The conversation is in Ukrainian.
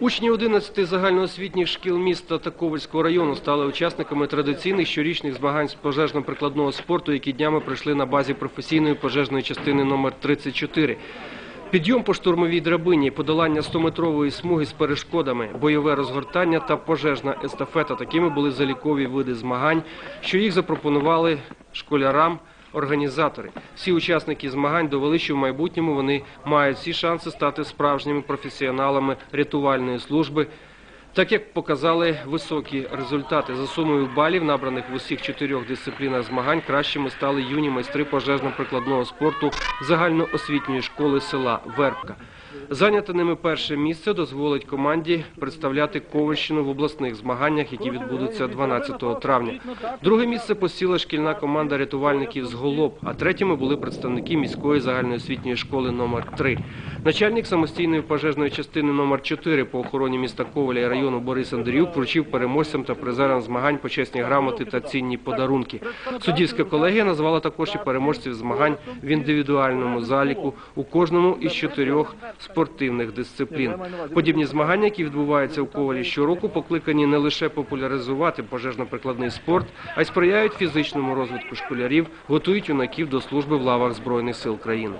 Учні 11 загальноосвітніх шкіл міста та Ковальського району стали учасниками традиційних щорічних змагань з пожежно-прикладного спорту, які днями пройшли на базі професійної пожежної частини номер 34. Підйом по штурмовій драбині, подолання 100-метрової смуги з перешкодами, бойове розгортання та пожежна естафета – такими були залікові види змагань, що їх запропонували школярам організатори. Всі учасники змагань довели, що в майбутньому вони мають всі шанси стати справжніми професіоналами рятувальної служби. Так як показали високі результати за сумою балів, набраних в усіх чотирьох дисциплінах змагань, кращими стали юні майстри пожежно-прикладного спорту загальноосвітньої школи села Вербка. Зайняти ними перше місце дозволить команді представляти Ковальщину в обласних змаганнях, які відбудуться 12 травня. Друге місце посіла шкільна команда рятувальників з Голоб, а третіми були представники міської загальноосвітньої школи номер 3 Начальник самостійної пожежної частини номер 4 по охороні міста Коваля і району Борис Андріюк вручив переможцям та призерам змагань почесні грамоти та цінні подарунки. Суддівська колегія назвала також і переможців змагань в індивідуальному заліку у кожному із чотирьох спортивних дисциплін. Подібні змагання, які відбуваються у Ковалі щороку, покликані не лише популяризувати пожежно-прикладний спорт, а й сприяють фізичному розвитку школярів, готують юнаків до служби в лавах Збройних сил країни.